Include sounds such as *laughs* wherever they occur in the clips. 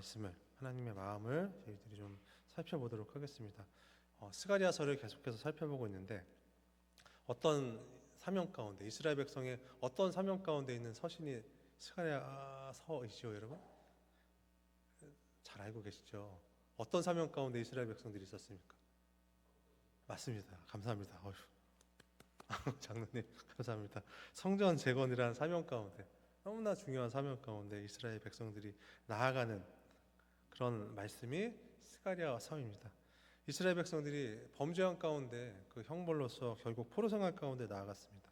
말씀을 하나님의 마음을 저희들이 좀 살펴보도록 하겠습니다. 어, 스가리아서를 계속해서 살펴보고 있는데 어떤 사명 가운데 이스라엘 백성의 어떤 사명 가운데 있는 서신이 스가리아서이지요, 여러분? 잘 알고 계시죠? 어떤 사명 가운데 이스라엘 백성들이 있었습니까? 맞습니다. 감사합니다. *laughs* 장로님 감사합니다. 성전 재건이라는 사명 가운데 너무나 중요한 사명 가운데 이스라엘 백성들이 나아가는 그런 말씀이 스가랴 서입니다. 이스라엘 백성들이 범죄한 가운데 그 형벌로서 결국 포로 생활 가운데 나아갔습니다.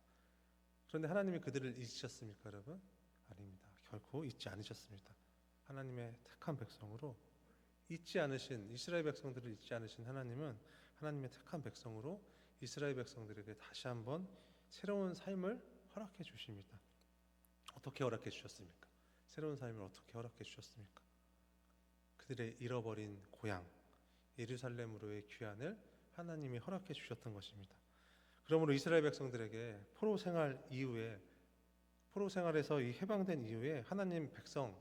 그런데 하나님이 그들을 잊으셨습니까, 여러분? 아닙니다. 결코 잊지 않으셨습니다. 하나님의 택한 백성으로 잊지 않으신 이스라엘 백성들을 잊지 않으신 하나님은 하나님의 택한 백성으로 이스라엘 백성들에게 다시 한번 새로운 삶을 허락해 주십니다. 어떻게 허락해 주셨습니까? 새로운 삶을 어떻게 허락해 주셨습니까? 그들의 잃어버린 고향 예루살렘으로의 귀환을 하나님이 허락해 주셨던 것입니다. 그러므로 이스라엘 백성들에게 포로 생활 이후에 포로 생활에서 이 해방된 이후에 하나님 백성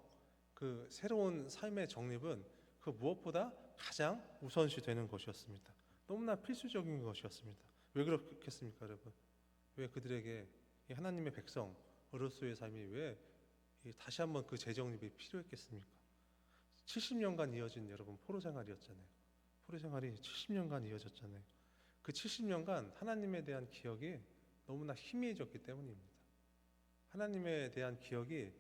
그 새로운 삶의 정립은 그 무엇보다 가장 우선시 되는 것이었습니다. 너무나 필수적인 것이었습니다. 왜 그렇겠습니까, 여러분? 왜 그들에게 이 하나님의 백성으로서의 삶이 왜이 다시 한번 그 재정립이 필요했겠습니까? 70년간 이어진 여러분 포로 생활이었잖아요. 포로 생활이 70년간 이어졌잖아요. 그 70년간 하나님에 대한 기억이 너무나 희미해졌기 때문입니다. 하나님에 대한 기억이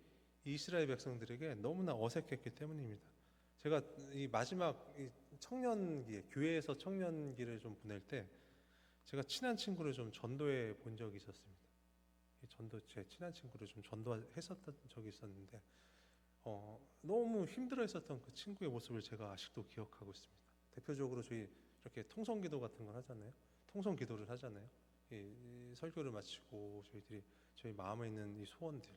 이스라엘 백성들에게 너무나 어색했기 때문입니다. 제가 이 마지막 이 청년기 교회에서 청년기를 좀 보낼 때 제가 친한 친구를 좀 전도해 본 적이 있었습니다. 이 전도 제 친한 친구를 좀 전도했었던 적이 있었는데 어, 너무 힘들어했었던 그 친구의 모습을 제가 아직도 기억하고 있습니다. 대표적으로 저희 이렇게 통성기도 같은 걸 하잖아요. 통성기도를 하잖아요. 이, 이 설교를 마치고 저희들이 저희 마음에 있는 이 소원들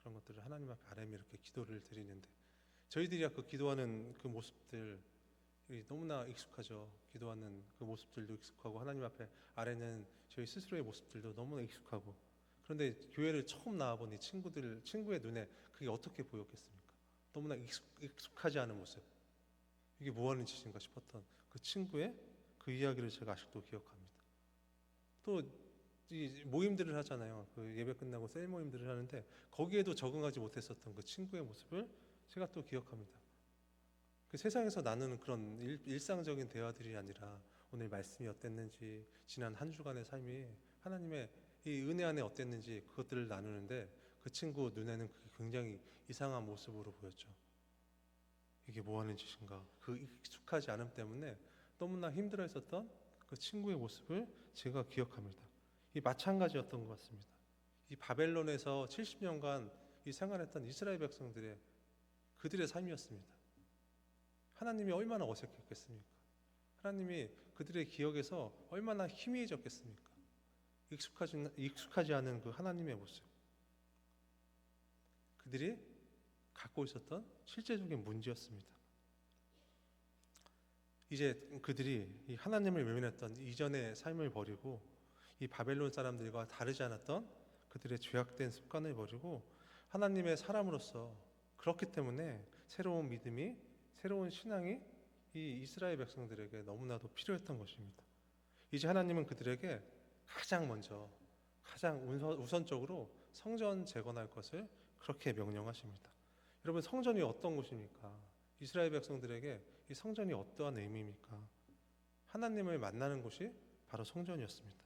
그런 것들을 하나님 앞에 아뢰며 이렇게 기도를 드리는데 저희들이 그 기도하는 그 모습들 이 너무나 익숙하죠. 기도하는 그 모습들도 익숙하고 하나님 앞에 아래는 저희 스스로의 모습들도 너무나 익숙하고 그런데 교회를 처음 나와본 이 친구들 친구의 눈에 그게 어떻게 보였겠습니까? 너무나 익숙, 익숙 하지 않은 모습. 이게 뭐 하는 짓인가 싶었던 그 친구의 그 이야기를 제가 아직도 기억합니다. 또 이 모임들을 하잖아요. 그 예배 끝나고 셀 모임들을 하는데 거기에도 적응하지 못했었던 그 친구의 모습을 제가 또 기억합니다. 그 세상에서 나누는 그런 일, 상적인 대화들이 아니라 오늘 말씀이 어땠는지 지난 한 주간의 삶이 하나님의 이 은혜 안에 어땠는지 그것들을 나누는데 그 친구 눈에는 굉장히 이상한 모습으로 보였죠. 이게 뭐 하는 짓인가? 그 익숙하지 않음 때문에 너무나 힘들어 했었던 그 친구의 모습을 제가 기억합니다. 이 마찬가지였던 것 같습니다. 이 바벨론에서 70년간 이 생활했던 이스라엘 백성들의 그들의 삶이었습니다. 하나님이 얼마나 어색했겠습니까? 하나님이 그들의 기억에서 얼마나 희미해졌겠습니까? 익숙하지, 익숙하지 않은 그 하나님의 모습. 그들이 갖고 있었던 실제적인 문제였습니다. 이제 그들이 이 하나님을 외면했던 이전의 삶을 버리고 이 바벨론 사람들과 다르지 않았던 그들의 죄악된 습관을 버리고 하나님의 사람으로서 그렇기 때문에 새로운 믿음이 새로운 신앙이 이 이스라엘 백성들에게 너무나도 필요했던 것입니다. 이제 하나님은 그들에게 가장 먼저 가장 우선적으로 성전 재건할 것을 그렇게 명령하십니다. 여러분 성전이 어떤 곳입니까? 이스라엘 백성들에게 이 성전이 어떠한 의미입니까? 하나님을 만나는 곳이 바로 성전이었습니다.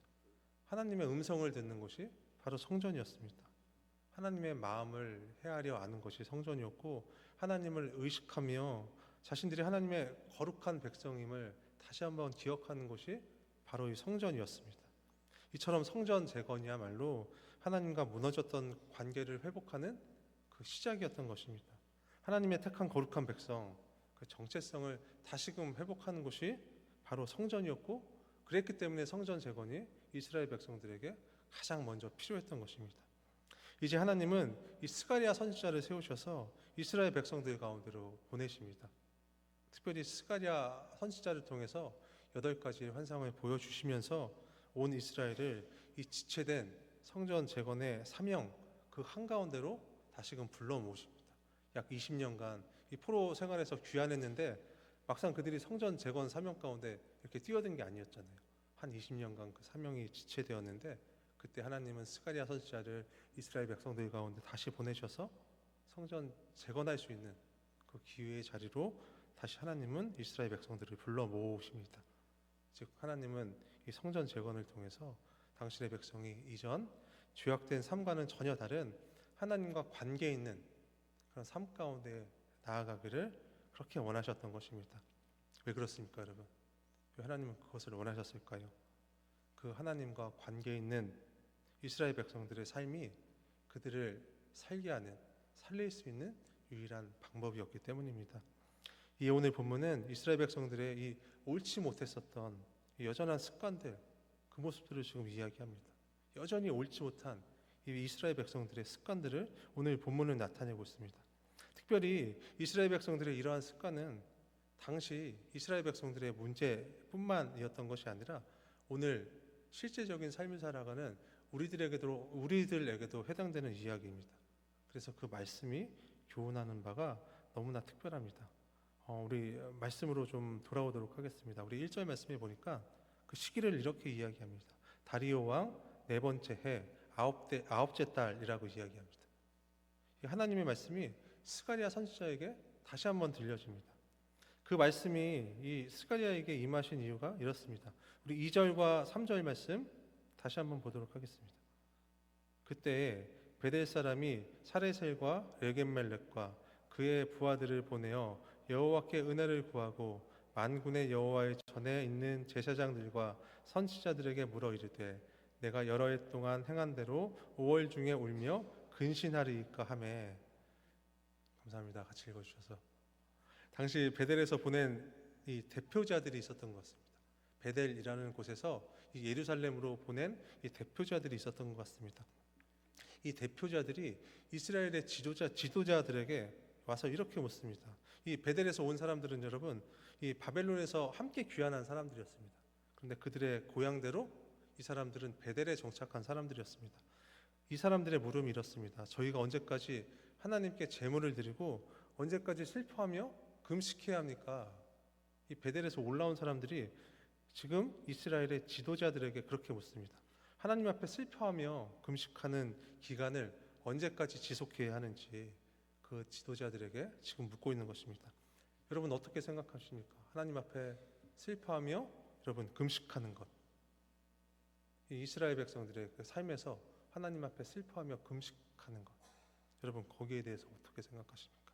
하나님의 음성을 듣는 곳이 바로 성전이었습니다. 하나님의 마음을 헤아려 아는 것이 성전이었고 하나님을 의식하며 자신들이 하나님의 거룩한 백성임을 다시 한번 기억하는 것이 바로 이 성전이었습니다. 이처럼 성전 재건이야말로 하나님과 무너졌던 관계를 회복하는 그 시작이었던 것입니다. 하나님의 택한 거룩한 백성 그 정체성을 다시금 회복하는 것이 바로 성전이었고 그랬기 때문에 성전 재건이 이스라엘 백성들에게 가장 먼저 필요했던 것입니다. 이제 하나님은 이 스가리아 선지자를 세우셔서 이스라엘 백성들 가운데로 보내십니다. 특별히 스가리아 선지자를 통해서 여덟 가지의 환상을 보여주시면서 온 이스라엘을 이 지체된 성전 재건의 사명 그 한가운데로 다시금 불러 모십니다. 약 20년간 이 포로 생활에서 귀환했는데 막상 그들이 성전 재건 사명 가운데 이렇게 뛰어든 게 아니었잖아요. 한 20년간 그 사명이 지체되었는데 그때 하나님은 스가리아 선지자를 이스라엘 백성들 가운데 다시 보내셔서 성전 재건할 수 있는 그 기회의 자리로 다시 하나님은 이스라엘 백성들을 불러 모으십니다. 즉 하나님은 이 성전 재건을 통해서 당신의 백성이 이전 죄악된 삶과는 전혀 다른 하나님과 관계 있는 그런 삶 가운데 나아가기를 그렇게 원하셨던 것입니다. 왜 그렇습니까, 여러분? 왜 하나님은 그것을 원하셨을까요? 그 하나님과 관계 있는 이스라엘 백성들의 삶이 그들을 살게 하는 살릴 수 있는 유일한 방법이었기 때문입니다. 이 오늘 본문은 이스라엘 백성들의 이 옳지 못했었던 이 여전한 습관들 그 모습들을 지금 이야기합니다. 여전히 옳지 못한 이 이스라엘 백성들의 습관들을 오늘 본문은 나타내고 있습니다. 특별히 이스라엘 백성들의 이러한 습관은 당시 이스라엘 백성들의 문제뿐만이었던 것이 아니라 오늘 실제적인 삶을 살아가는 우리들에게도 우리들에게도 해당되는 이야기입니다. 그래서 그 말씀이 교훈하는 바가 너무나 특별합니다. 어, 우리 말씀으로 좀 돌아오도록 하겠습니다. 우리 1절 말씀에 보니까 그 시기를 이렇게 이야기합니다. 다리오 왕 네 번째 해 아홉째 아홉째 달이라고 이야기합니다. 이 하나님의 말씀이 스가리아 선지자에게 다시 한번 들려집니다. 그 말씀이 이 스가리아에게 임하신 이유가 이렇습니다. 우리 2절과 3절 말씀 다시 한번 보도록 하겠습니다. 그때 베델 사람이 사레셀과 레겐멜렉과 그의 부하들을 보내어 여호와께 은혜를 구하고 만군의 여호와의 전에 있는 제사장들과 선지자들에게 물어 이르되 내가 여러 해 동안 행한 대로 5월 중에 울며 근신하리이까 하매 감사합니다. 같이 읽어 주셔서 당시 베델에서 보낸 이 대표자들이 있었던 것 같습니다. 베델이라는 곳에서 이 예루살렘으로 보낸 이 대표자들이 있었던 것 같습니다. 이 대표자들이 이스라엘의 지도자 지도자들에게 와서 이렇게 묻습니다. 이 베델에서 온 사람들은 여러분 이 바벨론에서 함께 귀환한 사람들이었습니다. 그런데 그들의 고향대로 이 사람들은 베델에 정착한 사람들이었습니다. 이 사람들의 물음이 이렇습니다. 저희가 언제까지 하나님께 제물을 드리고 언제까지 슬퍼하며 금식해야 합니까? 이 베델에서 올라온 사람들이 지금 이스라엘의 지도자들에게 그렇게 묻습니다. 하나님 앞에 슬퍼하며 금식하는 기간을 언제까지 지속해야 하는지 그 지도자들에게 지금 묻고 있는 것입니다. 여러분 어떻게 생각하십니까? 하나님 앞에 슬퍼하며 여러분 금식하는 것. 이 이스라엘 백성들의 그 삶에서 하나님 앞에 슬퍼하며 금식하는 것. 여러분 거기에 대해서 어떻게 생각하십니까?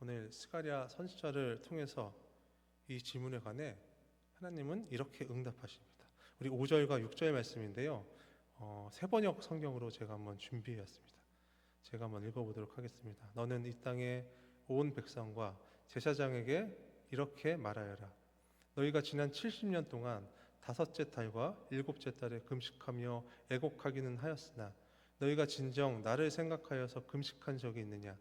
오늘 스가랴 선지자를 통해서 이 질문에 관해 하나님은 이렇게 응답하십니다. 우리 5절과 6절 말씀인데요. 어, 세 번역 성경으로 제가 한번 준비해왔습니다. 제가 한번 읽어보도록 하겠습니다. 너는 이 땅에 온 백성과 제사장에게 이렇게 말하여라. 너희가 지난 70년 동안 다섯째 달과 일곱째 달에 금식하며 애곡하기는 하였으나 너희가 진정 나를 생각하여서 금식한 적이 있느냐?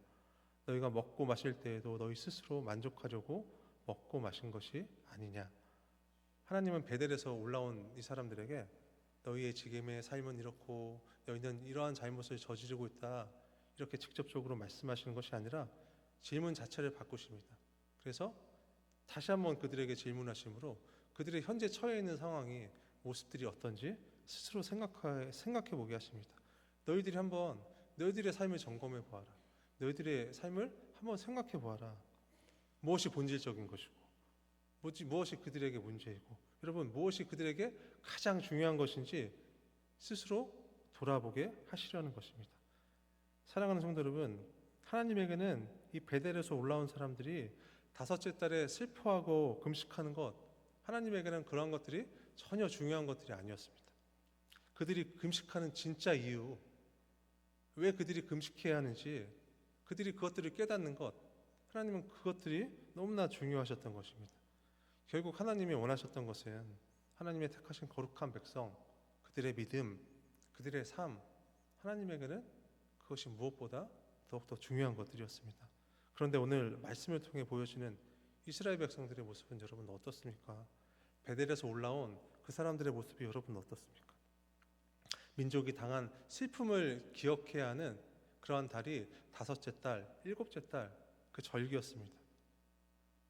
너희가 먹고 마실 때에도 너희 스스로 만족하려고 먹고 마신 것이 아니냐? 하나님은 베델에서 올라온 이 사람들에게 너희의 지금의 삶은 이렇고 너희는 이러한 잘못을 저지르고 있다 이렇게 직접적으로 말씀하시는 것이 아니라 질문 자체를 바꾸십니다. 그래서 다시 한번 그들에게 질문하심으로 그들의 현재 처해 있는 상황이 모습들이 어떤지 스스로 생각해 생각해 보게 하십니다. 너희들이 한번 너희들의 삶을 점검해 보아라. 너희들의 삶을 한번 생각해 보아라. 무엇이 본질적인 것이고 무엇이, 그들에게 문제이고 여러분 무엇이 그들에게 가장 중요한 것인지 스스로 돌아보게 하시려는 것입니다. 사랑하는 성도 여러분, 하나님에게는 이 베델에서 올라온 사람들이 다섯째 달에 슬퍼하고 금식하는 것, 하나님에게는 그러한 것들이 전혀 중요한 것들이 아니었습니다. 그들이 금식하는 진짜 이유, 왜 그들이 금식해야 하는지, 그들이 그것들을 깨닫는 것, 하나님은 그것들이 너무나 중요하셨던 것입니다. 결국 하나님이 원하셨던 것은 하나님의 택하신 거룩한 백성, 그들의 믿음, 그들의 삶, 하나님에게는 그것이 무엇보다 더욱더 중요한 것들이었습니다. 그런데 오늘 말씀을 통해 보여주는 이스라엘 백성들의 모습은 여러분 어떻습니까? 베델에서 올라온 그 사람들의 모습이 여러분 어떻습니까? 민족이 당한 슬픔을 기억해야 하는 그러한 달이 다섯째 달, 일곱째 달 그 절기였습니다.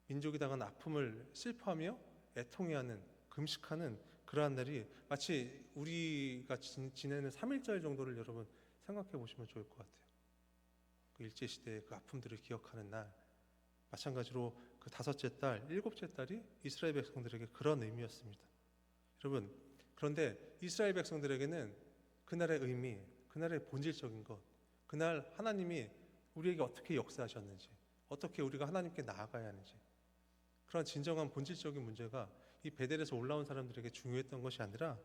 민족이 당한 아픔을 슬퍼하며 애통해하는 금식하는 그러한 날이 마치 우리가 지- 지내는 3일절 정도를 여러분 생각해 보시면 좋을 것 같아요. 그 일제 시대의 그 아픔들을 기억하는 날 마찬가지로 그 다섯째 달, 일곱째 달이 이스라엘 백성들에게 그런 의미였습니다. 여러분 그런데 이스라엘 백성들에게는 그날의 의미, 그날의 본질적인 것, 그날 하나님이 우리에게 어떻게 역사하셨는지, 어떻게 우리가 하나님께 나아가야 하는지 그런 진정한 본질적인 문제가 이 베델에서 올라온 사람들에게 중요했던 것이 아니라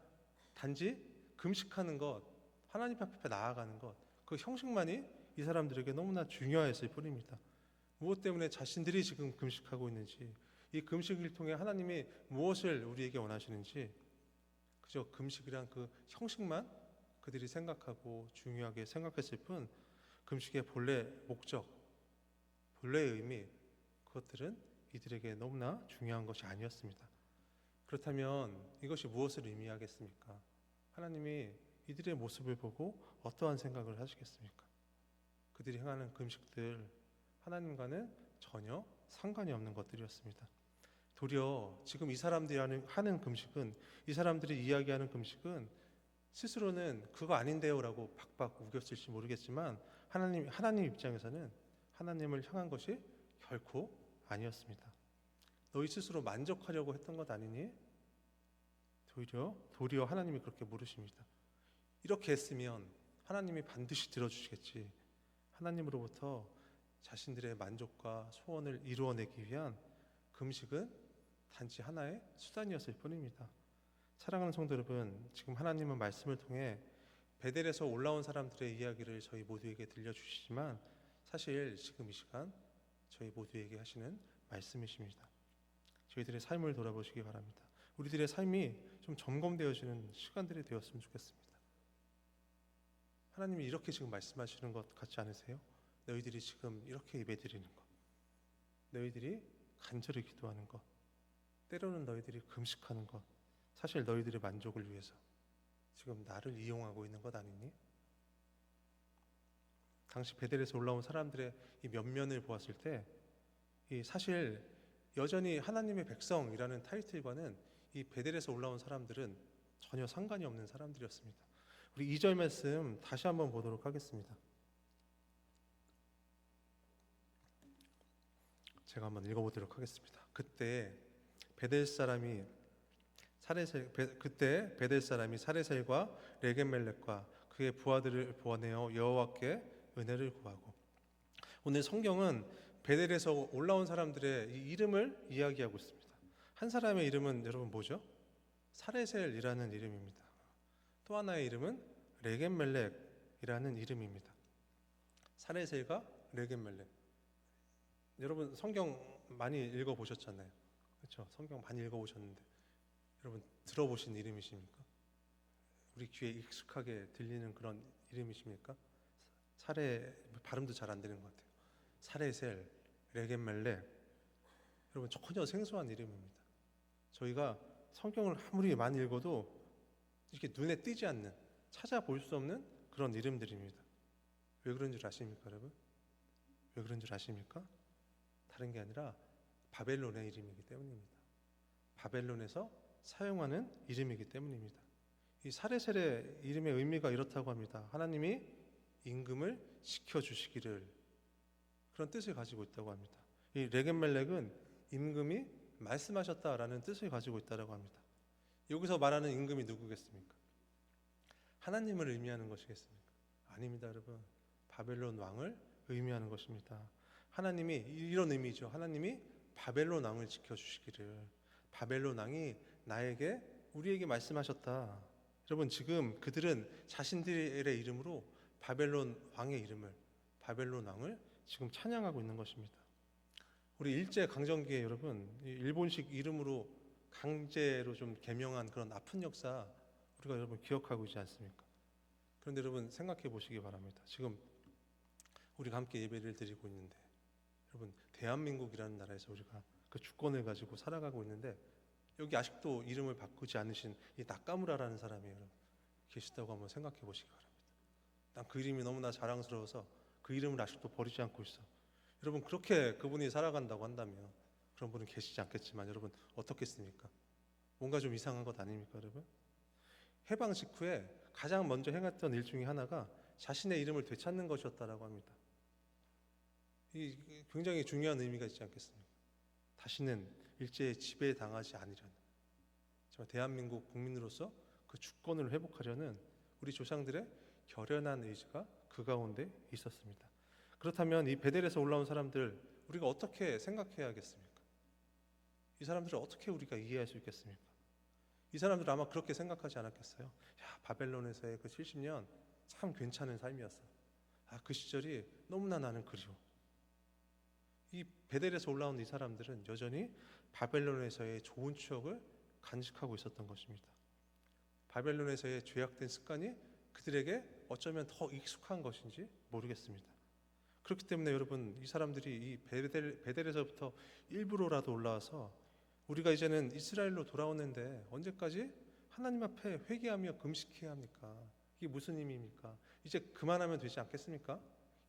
단지 금식하는 것, 하나님 앞에 나아가는 것, 그 형식만이 이 사람들에게 너무나 중요했을 뿐입니다. 무엇 때문에 자신들이 지금 금식하고 있는지, 이 금식을 통해 하나님이 무엇을 우리에게 원하시는지, 그저 금식이란 그 형식만 그들이 생각하고 중요하게 생각했을 뿐, 금식의 본래 목적, 본래의 의미, 그것들은 이들에게 너무나 중요한 것이 아니었습니다. 그렇다면 이것이 무엇을 의미하겠습니까? 하나님이 이들의 모습을 보고 어떠한 생각을 하시겠습니까? 그들이 행하는 금식들 하나님과는 전혀 상관이 없는 것들이었습니다. 도리어 지금 이 사람들이 하는, 하는 금식은 이 사람들이 이야기하는 금식은 스스로는 그거 아닌데요라고 박박 우겼을지 모르겠지만 하나님 하나님 입장에서는 하나님을 향한 것이 결코 아니었습니다. 너희 스스로 만족하려고 했던 것 아니니? 도리어 도리어 하나님이 그렇게 물으십니다. 이렇게 했으면 하나님이 반드시 들어주시겠지. 하나님으로부터 자신들의 만족과 소원을 이루어내기 위한 금식은 단지 하나의 수단이었을 뿐입니다. 사랑하는 성도 여러분, 지금 하나님은 말씀을 통해 베델에서 올라온 사람들의 이야기를 저희 모두에게 들려주시지만 사실 지금 이 시간 저희 모두에게 하시는 말씀이십니다. 저희들의 삶을 돌아보시기 바랍니다. 우리들의 삶이 좀 점검되어지는 시간들이 되었으면 좋겠습니다. 하나님이 이렇게 지금 말씀하시는 것 같지 않으세요? 너희들이 지금 이렇게 예배 드리는 것, 너희들이 간절히 기도하는 것, 때로는 너희들이 금식하는 것, 사실 너희들의 만족을 위해서 지금 나를 이용하고 있는 것 아니니? 당시 베델에서 올라온 사람들의 이 면면을 보았을 때, 이 사실 여전히 하나님의 백성이라는 타이틀과는 이 베델에서 올라온 사람들은 전혀 상관이 없는 사람들이었습니다. 우리 2절 말씀 다시 한번 보도록 하겠습니다. 제가 한번 읽어보도록 하겠습니다. 그때 베델 사람이 사레셀 베- 그때 베델 사람이 사레셀과 레겐멜렉과 그의 부하들을 보내어 여호와께 은혜를 구하고 오늘 성경은 베델에서 올라온 사람들의 이 이름을 이야기하고 있습니다. 한 사람의 이름은 여러분 뭐죠? 사레셀이라는 이름입니다. 또 하나의 이름은 레겐멜렉이라는 이름입니다. 사레셀과 레겐멜렉. 여러분 성경 많이 읽어 보셨잖아요. 그렇죠? 성경 많이 읽어 보셨는데 여러분 들어보신 이름이십니까? 우리 귀에 익숙하게 들리는 그런 이름이십니까? 사레 발음도 잘 안 되는 것 같아요. 사레셀, 레겐멜렉. 여러분 전혀 생소한 이름입니다. 저희가 성경을 아무리 많이 읽어도 이렇게 눈에 띄지 않는 찾아볼 수 없는 그런 이름들입니다. 왜 그런 줄 아십니까, 여러분? 왜 그런 줄 아십니까? 다른 게 아니라 바벨론의 이름이기 때문입니다. 바벨론에서 사용하는 이름이기 때문입니다. 이 사레셀의 이름의 의미가 이렇다고 합니다. 하나님이 임금을 시켜 주시기를 그런 뜻을 가지고 있다고 합니다. 이 레겐멜렉은 임금이 말씀하셨다라는 뜻을 가지고 있다고 합니다. 여기서 말하는 임금이 누구겠습니까? 하나님을 의미하는 것이겠습니까? 아닙니다, 여러분. 바벨론 왕을 의미하는 것입니다. 하나님이 이런 의미죠. 하나님이 바벨론 왕을 지켜 주시기를 바벨론 왕이 나에게 우리에게 말씀하셨다. 여러분 지금 그들은 자신들의 이름으로 바벨론 왕의 이름을 바벨론 왕을 지금 찬양하고 있는 것입니다. 우리 일제 강점기에 여러분 이 일본식 이름으로 강제로 좀 개명한 그런 아픈 역사 우리가 여러분 기억하고 있지 않습니까? 그런데 여러분 생각해 보시기 바랍니다. 지금 우리가 함께 예배를 드리고 있는데 여러분 대한민국이라는 나라에서 우리가 그 주권을 가지고 살아가고 있는데 여기 아직도 이름을 바꾸지 않으신 이 나카무라라는 사람이 여러분 계시다고 한번 생각해 보시기 바랍니다. 난 그 이름이 너무나 자랑스러워서 그 이름을 아직도 버리지 않고 있어. 여러분 그렇게 그분이 살아간다고 한다면 그런 분은 계시지 않겠지만 여러분 어떻겠습니까? 뭔가 좀 이상한 것 아닙니까, 여러분? 해방 직후에 가장 먼저 행했던 일 중에 하나가 자신의 이름을 되찾는 것이었다라고 합니다. 이 굉장히 중요한 의미가 있지 않겠습니까? 다시는 일제에 지배당하지 않으려는 정말 대한민국 국민으로서 그 주권을 회복하려는 우리 조상들의 결연한 의지가 그 가운데 있었습니다. 그렇다면 이 베델에서 올라온 사람들 우리가 어떻게 생각해야겠습니까? 이 사람들을 어떻게 우리가 이해할 수 있겠습니까? 이 사람들 아마 그렇게 생각하지 않았겠어요? 야 바벨론에서의 그 70년 참 괜찮은 삶이었어. 아 그 시절이 너무나 나는 그리워. 이 베델에서 올라온 이 사람들은 여전히 바벨론에서의 좋은 추억을 간직하고 있었던 것입니다. 바벨론에서의 죄악된 습관이 그들에게 어쩌면 더 익숙한 것인지 모르겠습니다. 그렇기 때문에 여러분 이 사람들이 이 베델, 베델에서부터 일부러라도 올라와서 우리가 이제는 이스라엘로 돌아오는데 언제까지 하나님 앞에 회개하며 금식해야 합니까? 이게 무슨 의미입니까? 이제 그만하면 되지 않겠습니까?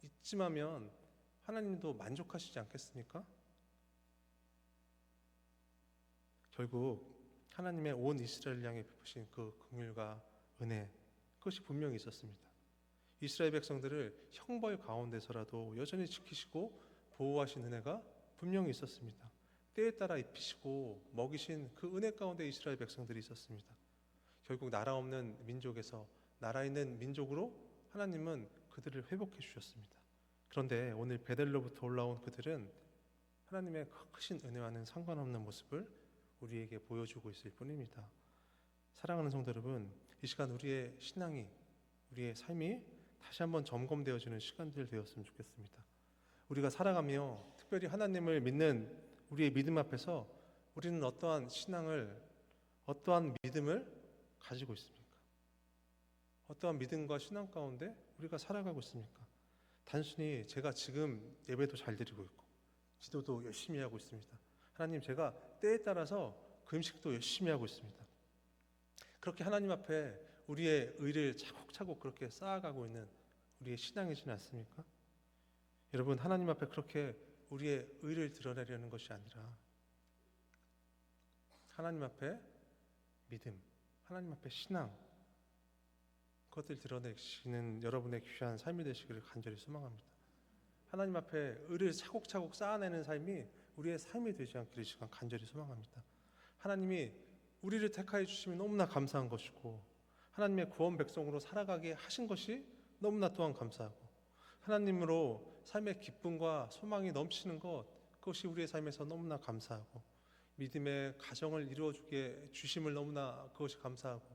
이쯤하면 하나님도 만족하시지 않겠습니까? 결국 하나님의 온 이스라엘 향해 베푸신 그 긍휼과 은혜 그것이 분명히 있었습니다. 이스라엘 백성들을 형벌 가운데서라도 여전히 지키시고 보호하신 은혜가 분명히 있었습니다. 때에 따라 입히시고 먹이신 그 은혜 가운데 이스라엘 백성들이 있었습니다. 결국 나라 없는 민족에서 나라 있는 민족으로 하나님은 그들을 회복해 주셨습니다. 그런데 오늘 베델로부터 올라온 그들은 하나님의 크신 은혜와는 상관없는 모습을 우리에게 보여주고 있을 뿐입니다. 사랑하는 성도 여러분, 이 시간 우리의 신앙이 우리의 삶이 다시 한번 점검되어지는 시간들 되었으면 좋겠습니다. 우리가 살아가며 특별히 하나님을 믿는 우리의 믿음 앞에서 우리는 어떠한 신앙을 어떠한 믿음을 가지고 있습니까? 어떠한 믿음과 신앙 가운데 우리가 살아가고 있습니까? 단순히 제가 지금 예배도 잘 드리고 있고 기도도 열심히 하고 있습니다. 하나님 제가 때에 따라서 금식도 열심히 하고 있습니다. 그렇게 하나님 앞에 우리의 의를 차곡차곡 그렇게 쌓아가고 있는 우리의 신앙이지는 않습니까? 여러분 하나님 앞에 그렇게 우리의 의를 드러내려는 것이 아니라 하나님 앞에 믿음, 하나님 앞에 신앙 그것들 드러내시는 여러분의 귀한 삶이 되시기를 간절히 소망합니다. 하나님 앞에 의를 차곡차곡 쌓아내는 삶이 우리의 삶이 되지 않기를 시간 간절히 소망합니다. 하나님이 우리를 택하여 주심이 너무나 감사한 것이고 하나님의 구원 백성으로 살아가게 하신 것이 너무나 또한 감사하고 하나님으로 삶의 기쁨과 소망이 넘치는 것 그것이 우리의 삶에서 너무나 감사하고 믿음의 가정을 이루어주게 주심을 너무나 그것이 감사하고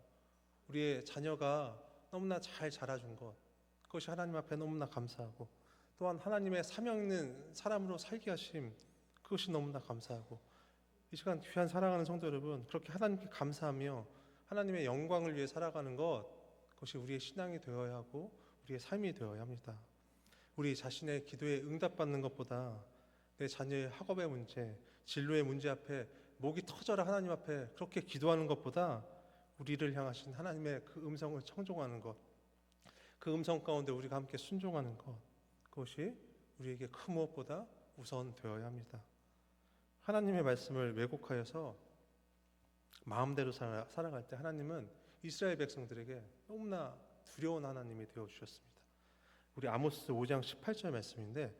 우리의 자녀가 너무나 잘 자라준 것 그것이 하나님 앞에 너무나 감사하고 또한 하나님의 사명 있는 사람으로 살게 하심 그것이 너무나 감사하고 이 시간 귀한 사랑하는 성도 여러분 그렇게 하나님께 감사하며 하나님의 영광을 위해 살아가는 것 그것이 우리의 신앙이 되어야 하고 우리의 삶이 되어야 합니다. 우리 자신의 기도에 응답받는 것보다 내 자녀의 학업의 문제, 진로의 문제 앞에 목이 터져라 하나님 앞에 그렇게 기도하는 것보다 우리를 향하신 하나님의 그 음성을 청종하는 것, 그 음성 가운데 우리가 함께 순종하는 것, 그것이 우리에게 그 무엇보다 우선 되어야 합니다. 하나님의 말씀을 왜곡하여서 마음대로 살아, 살아갈 때 하나님은 이스라엘 백성들에게 너무나 두려운 하나님이 되어 주셨습니다. 우리 아모스 5장 18절 말씀인데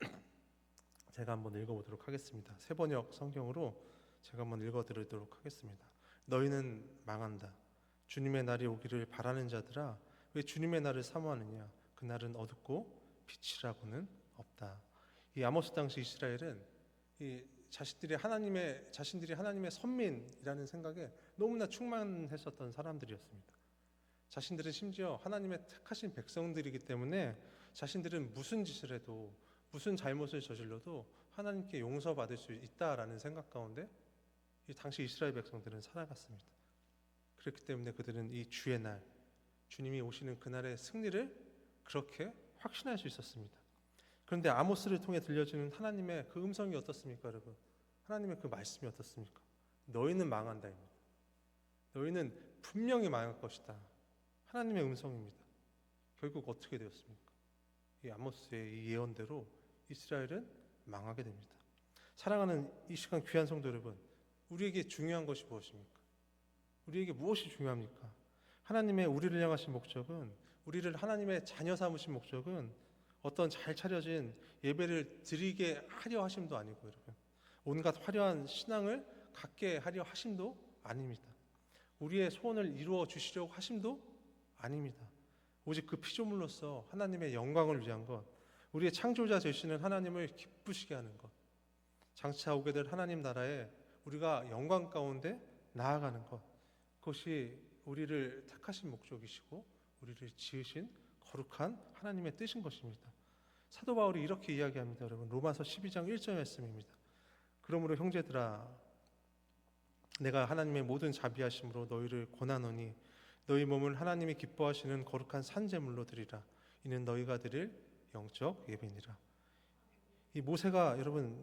*clears throat* 제가 한번 읽어보도록 하겠습니다. 세 번역 성경으로 제가 한번 읽어드리도록 하겠습니다. 너희는 망한다. 주님의 날이 오기를 바라는 자들아, 왜 주님의 날을 사모하느냐? 그 날은 어둡고 빛이라고는 없다. 이 아모스 당시 이스라엘은 이 자신들이 하나님의 자신들이 하나님의 선민이라는 생각에 너무나 충만했었던 사람들이었습니다. 자신들은 심지어 하나님의 택하신 백성들이기 때문에 자신들은 무슨 짓을 해도 무슨 잘못을 저질러도 하나님께 용서받을 수 있다라는 생각 가운데 이 당시 이스라엘 백성들은 살아갔습니다. 그렇기 때문에 그들은 이 주의 날, 주님이 오시는 그날의 승리를 그렇게 확신할 수 있었습니다. 그런데 아모스를 통해 들려지는 하나님의 그 음성이 어떻습니까, 여러분? 하나님의 그 말씀이 어떻습니까? 너희는 망한다입니다. 너희는 분명히 망할 것이다. 하나님의 음성입니다. 결국 어떻게 되었습니까? 이 아모스의 이 예언대로 이스라엘은 망하게 됩니다. 사랑하는 이 시간 귀한 성도 여러분, 우리에게 중요한 것이 무엇입니까? 우리에게 무엇이 중요합니까? 하나님의 우리를 향하신 목적은 우리를 하나님의 자녀 삼으신 목적은 어떤 잘 차려진 예배를 드리게 하려 하심도 아니고 여러분 온갖 화려한 신앙을 갖게 하려 하심도 아닙니다. 우리의 소원을 이루어 주시려고 하심도 아닙니다. 오직 그 피조물로서 하나님의 영광을 위한 것, 우리의 창조자 되시는 하나님을 기쁘시게 하는 것, 장차 오게 될 하나님 나라에 우리가 영광 가운데 나아가는 것, 그것이 우리를 택하신 목적이시고 우리를 지으신 거룩한 하나님의 뜻인 것입니다. 사도 바울이 이렇게 이야기합니다, 여러분. 로마서 12장 1절 말씀입니다. 그러므로 형제들아 내가 하나님의 모든 자비하심으로 너희를 고나노니 너희 몸을 하나님이 기뻐하시는 거룩한 산제물로 드리라. 이는 너희가 드릴 영적 예배니라. 이 모세가 여러분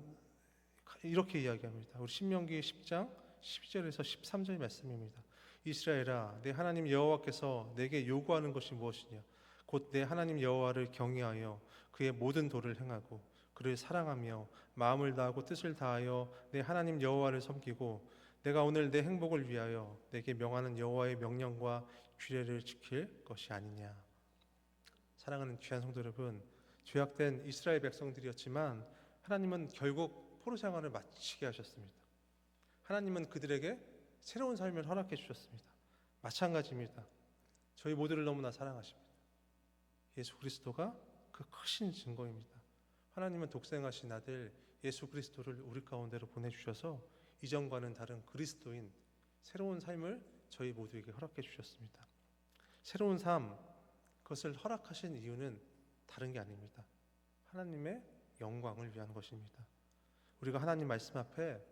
이렇게 이야기합니다. 우리 신명기 10장 12절에서 13절 말씀입니다. 이스라엘아 내 하나님 여호와께서 내게 요구하는 것이 무엇이냐? 곧 내 하나님 여호와를 경외하여 그의 모든 도를 행하고 그를 사랑하며 마음을 다하고 뜻을 다하여 내 하나님 여호와를 섬기고 내가 오늘 내 행복을 위하여 내게 명하는 여호와의 명령과 규례를 지킬 것이 아니냐. 사랑하는 귀한 성도 여러분, 죄악된 이스라엘 백성들이었지만 하나님은 결국 포로 생활을 마치게 하셨습니다. 하나님은 그들에게 새로운 삶을 허락해 주셨습니다. 마찬가지입니다. 저희 모두를 너무나 사랑하십니다. 예수 그리스도가 그 크신 증거입니다. 하나님은 독생하신 아들 예수 그리스도를 우리 가운데로 보내주셔서 이전과는 다른 그리스도인 새로운 삶을 저희 모두에게 허락해 주셨습니다. 새로운 삶 그것을 허락하신 이유는 다른 게 아닙니다. 하나님의 영광을 위한 것입니다. 우리가 하나님 말씀 앞에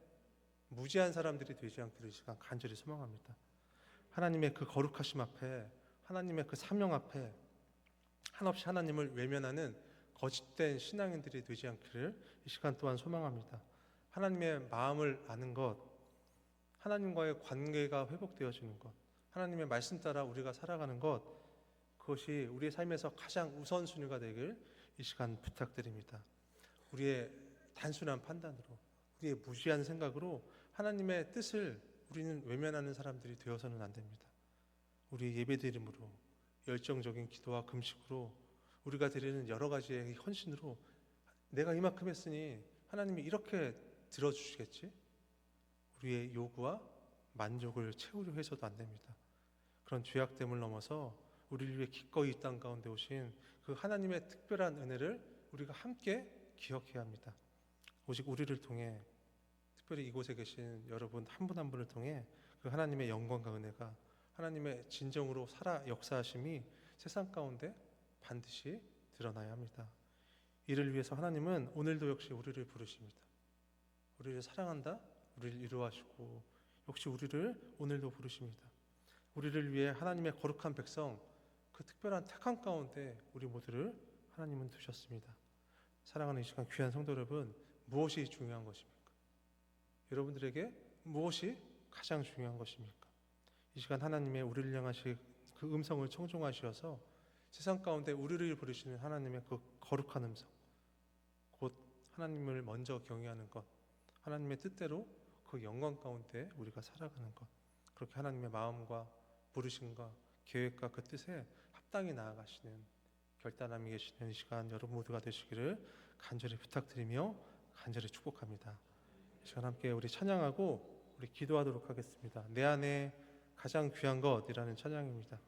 무지한 사람들이 되지 않기를 이 시간 간절히 소망합니다. 하나님의 그 거룩하심 앞에 하나님의 그 사명 앞에 한없이 하나님을 외면하는 거짓된 신앙인들이 되지 않기를 이 시간 또한 소망합니다. 하나님의 마음을 아는 것, 하나님과의 관계가 회복되어지는 것, 하나님의 말씀 따라 우리가 살아가는 것, 그것이 우리의 삶에서 가장 우선순위가 되길 이 시간 부탁드립니다. 우리의 단순한 판단으로, 우리의 무지한 생각으로 하나님의 뜻을 우리는 외면하는 사람들이 되어서는 안 됩니다. 우리의 예배드림으로, 열정적인 기도와 금식으로, 우리가 드리는 여러 가지의 헌신으로 내가 이만큼 했으니 하나님이 이렇게 들어주시겠지? 우리의 요구와 만족을 채우려 해서도 안 됩니다. 그런 죄악됨을 넘어서 우리를 위해 기꺼이 이 땅 가운데 오신 그 하나님의 특별한 은혜를 우리가 함께 기억해야 합니다. 오직 우리를 통해 특별히 이곳에 계신 여러분 한 분한 분을 통해 그 하나님의 영광과 은혜가 하나님의 진정으로 살아 역사하심이 세상 가운데 반드시 드러나야 합니다. 이를 위해서 하나님은 오늘도 역시 우리를 부르십니다. 우리를 사랑한다, 우리를 이루하시고 역시 우리를 오늘도 부르십니다. 우리를 위해 하나님의 거룩한 백성 그 특별한 택한 가운데 우리 모두를 하나님은 두셨습니다. 사랑하는 이 시간 귀한 성도 여러분 무엇이 중요한 것입니까? 여러분들에게 무엇이 가장 중요한 것입니까? 이 시간 하나님의 우리를 향하실 그 음성을 청종하셔서 세상 가운데 우리를 부르시는 하나님의 그 거룩한 음성 곧 하나님을 먼저 경외하는 것 하나님의 뜻대로 그 영광 가운데 우리가 살아가는 것 그렇게 하나님의 마음과 부르심과 계획과 그 뜻에 합당히 나아가시는 결단함이 계시는 이 시간 여러분 모두가 되시기를 간절히 부탁드리며 간절히 축복합니다. 이 시간 함께 우리 찬양하고 우리 기도하도록 하겠습니다. 내 안에 가장 귀한 것이라는 찬양입니다.